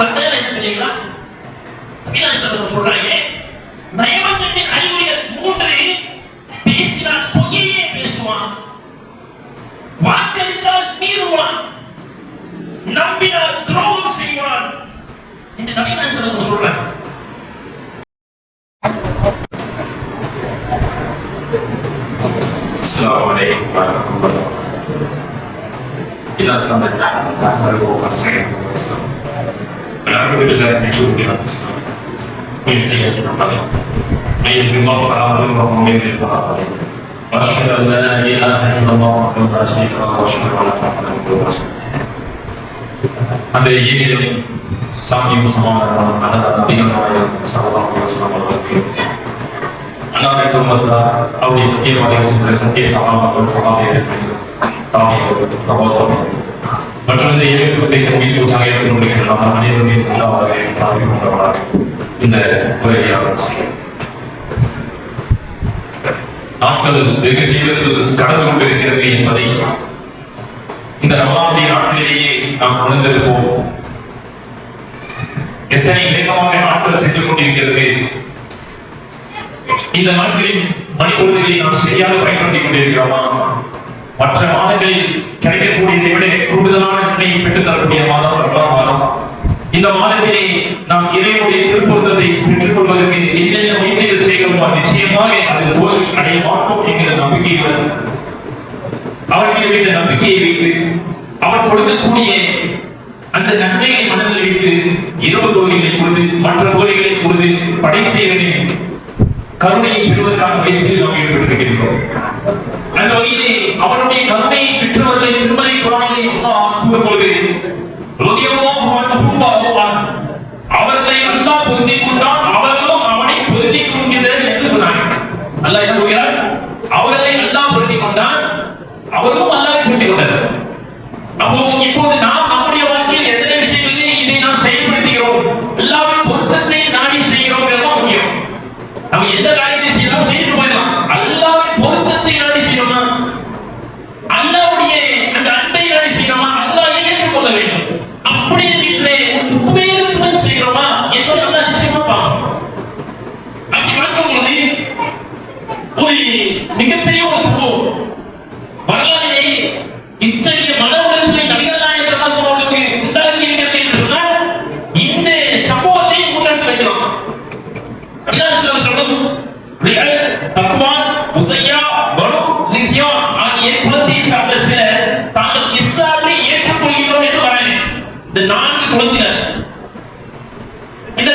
ஒரு அடையாளம் என்ன தெரியுங்களா அவினாசர் சொல்றாங்க நயவஞ்சத்தின் அறிகுறிகள் மூன்று பேசினால் பொய்யையே பேசுவான் வாக்களித்தால் மீறுவான் நம்பினால் துரோகம் செய்வான் என்று நவீனாசர் சொல்றாங்க السلام عليكم ورحمة الله إلى الحمد لله نحمده ونستعينه ونستغفره ونعوذ بالله من شرور انفسنا ومن سيئات اعمالنا من يهد الله فلا مضل له ومن يضلل فلا هادي له وأشهد أن لا إله إلا الله وحده لا شريك له وأشهد أن محمدا رسول அந்த ஈரிலும் சாமியும் சமாதானம் அதாவது அதிகமாயும் சமாதானம் சமாதானம் அல்லாஹ் குடும்பத்தா அவருடைய சத்தியமாக சத்திய சமாதானம் சமாதானம் தாமியம் சமாதானம் மற்றும் இந்த இயக்கத்தை உயிர் பூச்சாக ஏற்றுக்கொண்டிருக்கிற நாம் அனைவருமே உண்டாவதாக தாமி கொண்டவராக இந்த உரையை ஆரம்பிச்சேன் நாட்கள் வெகு சீக்கிரத்தில் கடந்து கொண்டிருக்கிறது என்பதை இந்த ரமலானுடைய நாட்களிலேயே நாம் உணர்ந்திருப்போம். எத்தனை வேகமாக நாட்கள் சென்று கொண்டிருக்கிறது. இந்த நாட்களில் மணிப்பொழுதுகளை நாம் சரியாக பயன்படுத்திக் கொண்டிருக்கிறோமா? மற்ற மாதங்களில் கிடைக்கக்கூடியதை விட கூடுதலான நன்மையை பெற்றுத் தரக்கூடிய மாதம் ரமலான் மாதம். இந்த மாதத்திலே நாம் இறைவனுடைய திருப்பொருத்தத்தை பெற்றுக் கொள்வதற்கு என்னென்ன முயற்சிகள் செய்கிறோமோ நிச்சயமாக அது தோல்வி அடைய மாட்டோம் என்கிற நம்பிக்கையுடன் அவர்கள் வைத்த நம்பிக்கையை வைத்து அவர் கொடுக்கக்கூடிய அந்த நன்மையை மனதில் வைத்து இரவு தொகைகளை பொழுது மற்ற தொகைகளை பொழுது படைத்தேவனின் கருணையை பெறுவதற்கான முயற்சியில் நாம் ஈடுபட்டிருக்கின்றோம். அவர்களும் அல்லாவை பொருந்திக் கொண்டனர் அப்போ இப்போது நாம் நம்முடைய வாழ்க்கையில் எத்தனை விஷயங்களில் இதை நாம் செயல்படுத்துகிறோம் அல்லாஹ்வின் பொருத்தத்தை நாடி செய்கிறோம் முக்கியம். நம்ம எந்த காரியத்தை செய்யலாம் செய்துட்டு போயிடலாம். அல்லாவின் பொருத்தத்தை நாடி செய்யணுமா? அல்லாவுடைய அந்த அன்பை நாடி செய்யணுமா? அல்லாவை ஏற்றுக்கொள்ள வேண்டும். அப்படி இல்லை உத்வேகத்துடன் செய்கிறோமா என்பதை நல்லா நிச்சயமா பார்க்கணும். அப்படி பார்க்கும் பொழுது ஒரு மிகப்பெரிய இந்த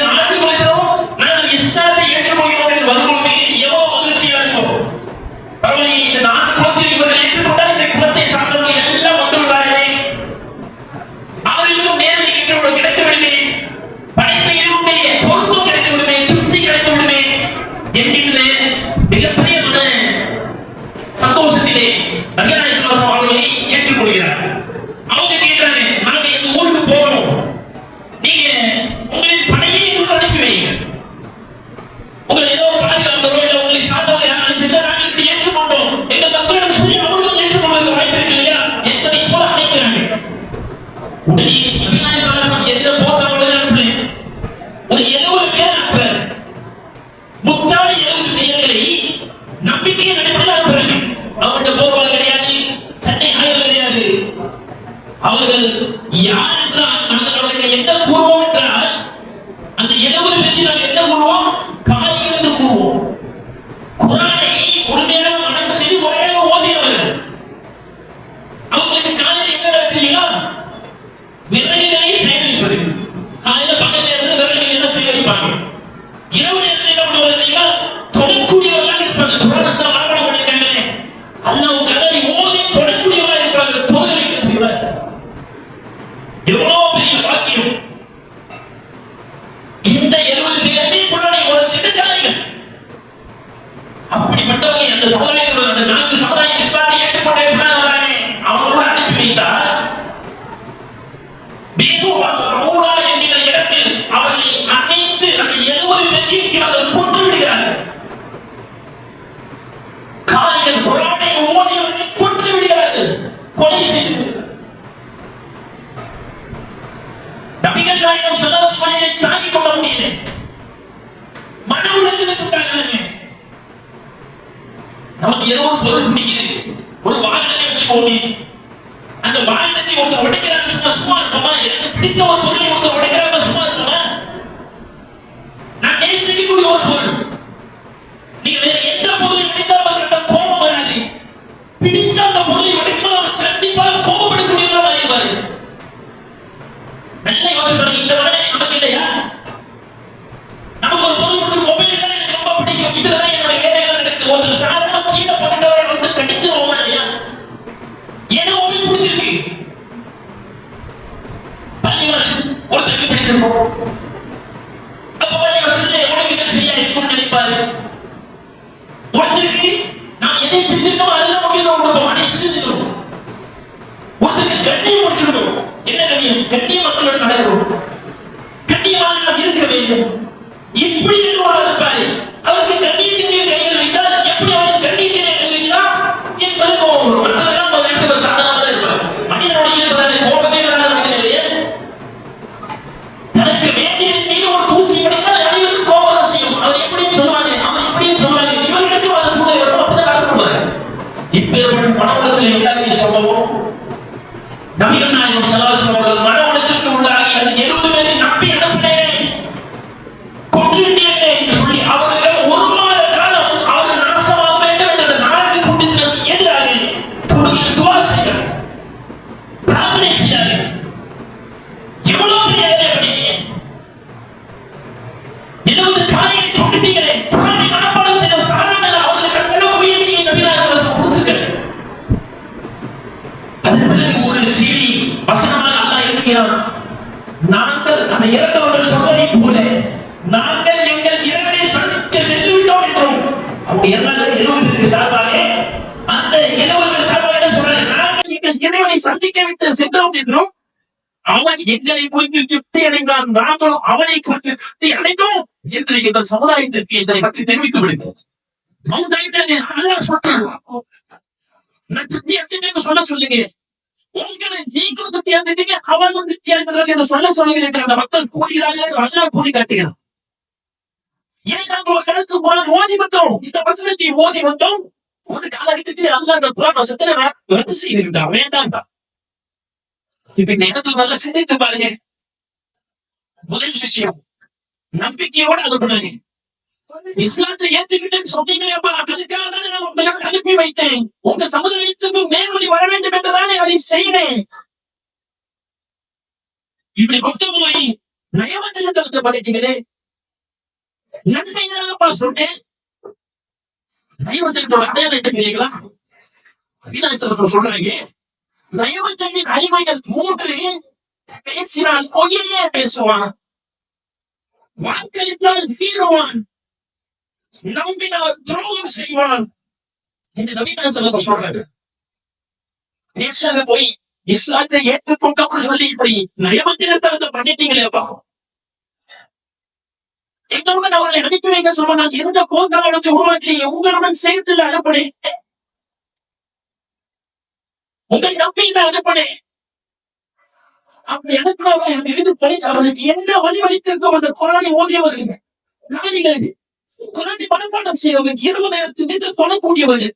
அந்த ஒருத்தர் உடைக்கிறான்னு சொன்னா சும்மா இருப்போமா? எனக்கு பிடித்த ஒரு பொருளை ஒருத்தர் உடைக்கிறாங்க சும்மா இருப்போமா? நான் நேசிக்கக்கூடிய ஒரு பொருள். ஒரு செய்தி வசனமாக அல்லா இருக்கிறான் நாங்கள் அந்த இறந்தவர்கள் சொன்னதை போல நாங்கள் எங்கள் இறைவனை சந்திக்க சென்று விட்டோம் என்றும் அவங்க இறந்தாங்க எழுபதுக்கு சார்பாக. அந்த இளவர்கள் சார்பாக என்ன சொல்றாங்க? நாங்கள் எங்கள் இறைவனை சந்திக்க விட்டு சென்றோம் என்றும் அவன் எங்களை குறித்து திருப்தி அடைந்தான். நாங்களும் அவனை குறித்து திருப்தி அடைந்தோம் என்று எங்கள் சமுதாயத்திற்கு இதனை பற்றி தெரிவித்து விடுங்கள். மௌத்தாயிட்டாங்க அல்லாஹ் சொல்றான் நான் திருப்தி அடைந்தேன்னு சொல்ல சொல்லுங்க உங்களை நீங்களும் அவனும் திருப்தி என்று சொல்ல சொல்லுகிறேன் அந்த மக்கள் கூறுகிறார்கள் கூறி காட்டுகிறான். இதை நாங்கள் ஒரு கருத்து குரான் ஓதி வந்தோம் இந்த வசனத்தை ஓதி வந்தோம் ஒரு காலகட்டத்தில் அல்லாஹ் அந்த குரான் வசனத்தை ரத்து செய்து விட்டான் இப்ப இந்த இடத்துல நல்லா சிந்தித்து பாருங்க. முதல் விஷயம் நம்பிக்கையோட அது பண்ணுங்க இஸ்லாத்தை ஏத்துக்கிட்டேன்னு சொன்னீங்களேப்பா அதுக்காக தானே நான் உங்களை அனுப்பி வைத்தேன். உங்க சமுதாயத்துக்கு மேல்வழி வர வேண்டும் என்றுதானே அதை செய்தேன். இப்படி கொண்டு போய் நயவஞ்சகத்தனத்தை பண்ணிட்டீங்களே நன்மை தானப்பா சொன்னேன். நயவஞ்சகத்தோட அடையாளம் என்ன தெரியுங்களா அபிநாசரசம் சொல்றாங்க நயவஞ்சகின் அடிமைகள் மூன்று பேசினால் பொய்யே பேசுவான். வாக்களித்தால் வீறுவான். நம்பினால் துரோகம் செய்வான் என்று நவீன சொல்றாரு பேசாத போய் இஸ்லாத்தை ஏற்றுக்கொண்டோம்னு சொல்லி இப்படி நயமந்திரத்தனத்தை பண்ணிட்டீங்களேப்பா எங்களுடன் அவர்களை அனுப்பி வைக்க சொல்ல நான் எந்த போர்க்காலத்தை உருவாக்கினீங்க உங்களுடன் சேர்த்து அனுப்பினேன் உங்களை நம்பி நான் அனுப்பினேன் அப்படி அனுப்பினவர்கள் அந்த இது போலீஸ் அவர்களுக்கு என்ன வழி வலித்திருக்கும் அந்த குரானை ஓதியவர்கள். நாளிகளுக்கு குழந்தை மனப்பாடம் செய்தவர்கள் இரவு நேரத்தில் நின்று தொழக்கூடியவர்கள்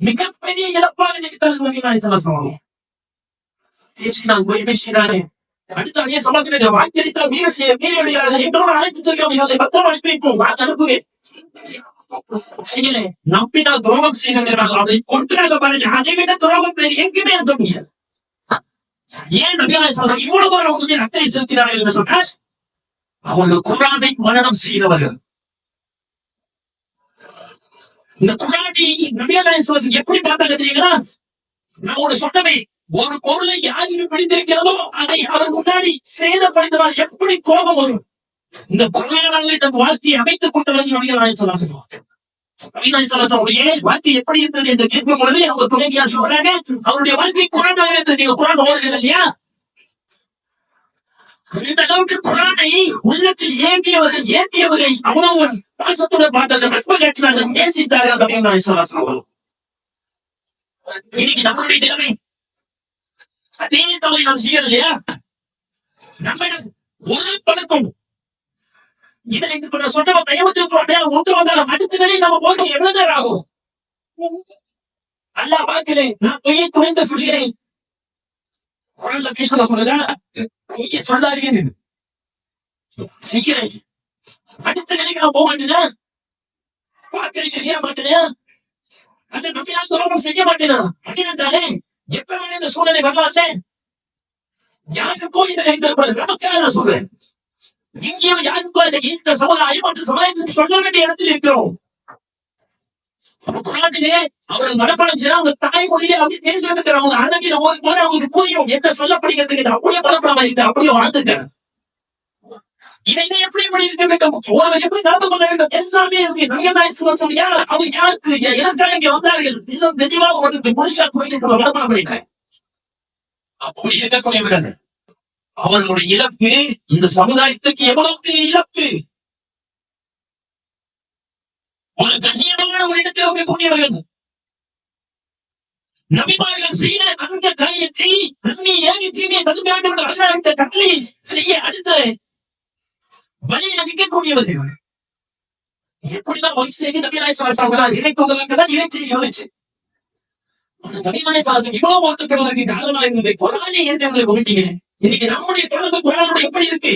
மிகப்பெரிய இழப்பாக நினைத்தால் நபிநாய் சொல்லணும் பேசினான் போய் பேசினானே அடுத்த அதே சமயத்தில் வாக்களித்தால் வீர செய்ய வீரடியாக எங்களோட அழைத்து செல்கிறோம். இவர்களை பத்திரம் அனுப்பி வைப்போம். வாக்கு அனுப்புவேன் செய்யலே. நம்பினால் துரோகம் செய்கிறார்கள் அதை கொன்றாக பாருங்க. அதை விட துரோகம் பேர் எங்குமே இருக்க முடியாது. ஏன் நபிகளாய் சொல்லலாம் இவ்வளவு தூரம் அவங்க மீது அக்கறை செலுத்தினார்கள் என்று சொன்னால் அவர்கள் குரானை மனநம் செய்தவர்கள். இந்த குரானை நபிகளாய் எப்படி பார்த்தாங்க தெரியுங்களா நான் ஒரு சொன்னவே ஒரு பொருளை யாருக்கு பிடித்திருக்கிறதோ அதை அவர் முன்னாடி சேதப்படுத்தினால் எப்படி கோபம் வரும்? இந்த குரானாலே தன் வாழ்க்கையை அமைத்துக் கொண்டவர்கள் நபிகளாய் சொல்லலாம் சொல்லுவாங்க அவருடைய வாழ்க்கை எப்படி இருந்தது என்று கேட்கும் பொழுது அவங்க துணைவியார் சொல்றாங்க அவருடைய வாழ்க்கை குரான் நீங்க குரான் ஓதுறீங்க இல்லையா? இந்த அளவுக்கு குரானை உள்ளத்தில் ஏந்தியவர்கள் ஏந்தியவர்கள் அவ்வளவு பாசத்துடன் பார்த்தார்கள் நட்பு காட்டினார்கள் நேசித்தார்கள் அப்படின்னு நான் சொல்லுவாங்க இன்னைக்கு நம்மளுடைய நிலைமை அதே தவறை நாம் செய்யறது இல்லையா? நம்மிடம் ஒரு பழக்கம். இதை இப்ப நான் சொன்ன தயவத்தில் சொன்னேன் ஒன்று வந்தாலும் அடுத்த நிலை நம்ம போக எவ்வளவு நேரம் ஆகும்? அல்லா பார்க்கிறேன் நான் பொய்யை துணைந்து சொல்கிறேன். குரல்ல பேசுறத சொல்லுங்க. பொய்யை சொல்லாதீங்க செய்யறேன் அடுத்த நிலைக்கு நான் போக மாட்டேனா. வாக்களிக்க செய்ய மாட்டேனா. அந்த நம்பியால் துரோகம் செய்ய மாட்டேனா? அப்படின்னாலே எப்ப வேணா இந்த சூழ்நிலை வரலாம்ல. யாருக்கோ இந்த இருந்திருப்பது நமக்காக நான் சொல்றேன். இங்கேயும் யாருக்கோ இந்த சமுதாயம் மற்றும் சமுதாயத்துக்கு சொல்ல வேண்டிய இடத்தில் இருக்கிறோம். குரானிலே அவர்கள் மனப்பாடம் செய்ய அவங்க தாய்மொழியிலே வந்து தேர்ந்தெடுக்கிற அவங்க அண்ணன் ஒரு முறை அவங்களுக்கு புரியும் என்ன சொல்லப்படுகிறது அப்படியே பரப்பலாமா அப்படியே வாழ்ந்துட்டேன் இதை இதை எப்படி எப்படி இருக்க வேண்டும்? ஒருவர் எப்படி நடந்து கொள்ள வேண்டும்? எல்லாமே இருக்கு. நங்கநாயசுவ யார்? அவர் யாருக்கு? எதற்காக இங்க வந்தார்கள்? இன்னும் தெளிவாக ஒரு புருஷா கோயில் மனப்பாடம் பண்ணிட்டேன் அப்படி இருக்கக்கூடியவர்கள் அவர்களுடைய இழப்பு இந்த சமுதாயத்துக்கு எவ்வளவு இழப்பு ஒரு கண்ணியமான ஒரு இடத்தில் இருக்கக்கூடியவர்கள். நபிமார்கள் செய்த அந்த காரியத்தை நன்மை ஏகி தீமையை தடுக்க வேண்டும் என்று அல்லாஹ்விட்ட கட்டளை செய்ய அடுத்த வழியில் நிற்கக்கூடியவர்கள். எப்படிதான் வகை செய்து நபிநாய சாஸ்திரம் இறை தான் இறைச்சி வந்துச்சு நபிநாய சாஸ்திரம் இவ்வளவு ஒத்துப்படுவதற்கு காரணமா இருந்தது குரானை ஏற்றவங்களை புகழ்த்தீங்க இன்னைக்கு நம்முடைய தொடர்பு குரானோட எப்படி இருக்கு?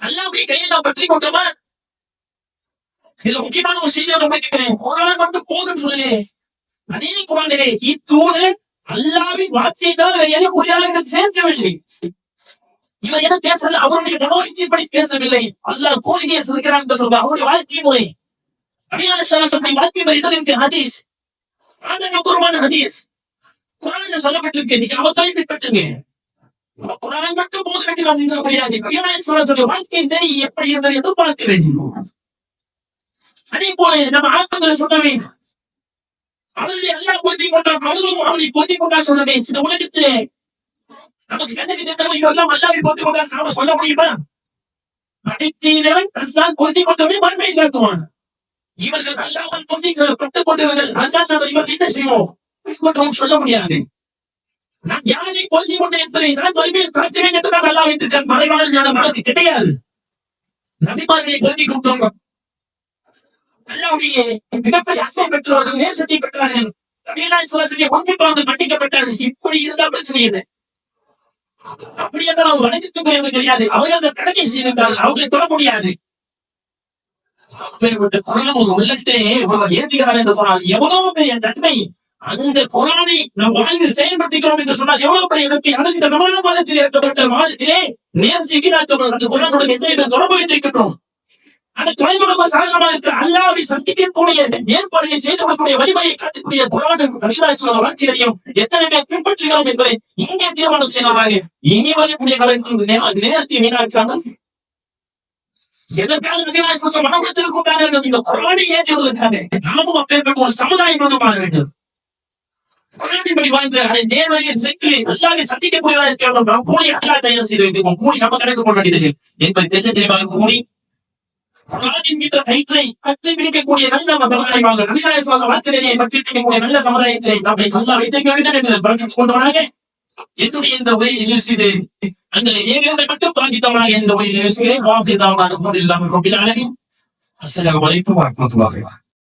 அல்லாவுடைய கையில் நான் பற்றி கொண்டவா இதுல முக்கியமான ஒரு செய்தியை உங்களுக்கு குரான் மட்டும் போதும் சொல்லலே அதே குரானிலே இத்தூது அல்லாவின் வார்த்தை தான் வேறு எதை புதிதாக சேர்க்கவில்லை. இவர் என்ன பேசல? அவருடைய மனோயிச்சைப்படி பேசவில்லை. அல்லாஹ் கோரிக்கையை சொல்கிறான் என்று சொல்வார் அவருடைய வாழ்க்கை முறை. அபிலாஷாசனுடைய வாழ்க்கை முறை இதில் இருக்கு ஹதீஸ். ஆதரவுபூர்வமான ஹதீஸ். குரான்ல சொல்லப்பட்டிருக்கு. நீங்க அவசரை பின்பற்றுங்க குரான் மட்டும் போத வேண்டிய நீங்கள் முடியாது அபிலாஷாசனுடைய வாழ்க்கை நெறி எப்படி இருந்தது என்று பார்க்க வேண்டும். அதே போல நம்ம ஆத்மங்களை சொன்னவே அவர்களை எல்லாம் பொருத்தி கொண்டார் அவர்களும் அவனை பொருத்தி கொண்டார் சொல்லவே இந்த உலகத்திலே நமக்கு கண்ணுக்கு தெரிந்தவன் இவரெல்லாம் அல்லாவை பொருத்தி கொண்டார் நாம சொல்ல முடியுமா? அனைத்தீரவன் தன்னால் பொருத்தி கொண்டவனே மண்மை காட்டுவான் இவர்கள் அல்லாமல் பொருத்தி பட்டுக் கொண்டவர்கள் அதனால் நம்ம இவர்கள் என்ன செய்வோம்? பின்பற்றவும் சொல்ல முடியாது. நான் யாரை பொருத்தி கொண்டேன் என்பதை நான் வலிமையில் கடத்துவேன் என்று நான் அல்லா வைத்திருக்கேன் மறைவான ஞானம் நமக்கு கிடையாது. நபிமார்களை பொருத்தி கொண்டோம். அல்லாவுடைய மிகப்பெரிய அன்பை பெற்றவர்கள் நேசத்தை பெற்றார்கள் நபிகளாய் சொல்லி ஒன்றிப்பாக மன்னிக்கப்பட்டார்கள் இப்படி இருந்தா பிரச்சனை இல்லை அப்படி என்றால் அவங்க வணக்கத்துக்குரியது கிடையாது. அவர்கள் அந்த கடமை செய்திருக்கார்கள் அவர்களை தொட முடியாது. அப்பேற்பட்ட குரலும் ஒரு உள்ளத்திலே ஒருவர் ஏற்றுகிறார் என்று சொன்னால் எவ்வளவு பெரிய நன்மை. அந்த குரானை நம் வாழ்வில் செயல்படுத்திக்கிறோம் என்று சொன்னால் எவ்வளவு பெரிய நன்மை. அதற்கு தமிழக மாதத்தில் ஏற்கப்பட்ட மாதத்திலே நேரத்தை வீணாக்கப்படும் அந்த குரானுடன் எத்தனை பேர் தொடர்பு வைத்திருக்கின்றோம்? அந்த தொலைதொடர்பு சாதகமா இருக்க அல்லாவை சந்திக்கக்கூடிய ஏற்பாடுகளை செய்து கொள்ளக்கூடிய வலிமையை காட்டக்கூடிய குரான் கலிலாசுவர வாழ்க்கையிலையும் எத்தனை பேர் பின்பற்றுகிறோம் என்பதை இங்கே தீர்மானம் செய்தவராக இனி வரக்கூடிய காலத்தில் நேரத்தை வீணாக்காமல் எதற்காக நபிவாசம் மனப்படுத்திக் இந்த குரானை ஏற்றுவதற்காக நாமும் அப்பேற்பட்ட ஒரு சமுதாயம் மாற வேண்டும். குரானின்படி வாழ்ந்து அதை நேர்வழியில் சென்று அல்லாவை சந்திக்கக்கூடியதாக இருக்க நாம் கூலி அல்லா தயார் செய்து வைத்திருக்கோம். கூலி நம்ம கணக்கு போட வேண்டியது என்பதை தெரிய தெளிவாக கூறி ராஜின் மீது கயிற்றை கட்டி பிடிக்கக்கூடிய நல்ல சமுதாயமாக நபிநாய சுவாச வார்த்தையை பற்றி பிடிக்கக்கூடிய நல்ல சமுதாயத்தை நம்மை நல்லா வைத்திருக்க வேண்டும் என்று பிரார்த்தித்துக் கொண்டவனாக என்னுடைய இந்த உரையை நிறைவு அந்த ஏழையோட மட்டும் பிரார்த்தித்தவனாக இந்த உரையை நிறைவு செய்கிறேன். வாசிதாவான போது இல்லாமல் கொண்டிலானே அஸ்ஸலாமு அலைக்கும் வரஹ்மத்துல்லாஹி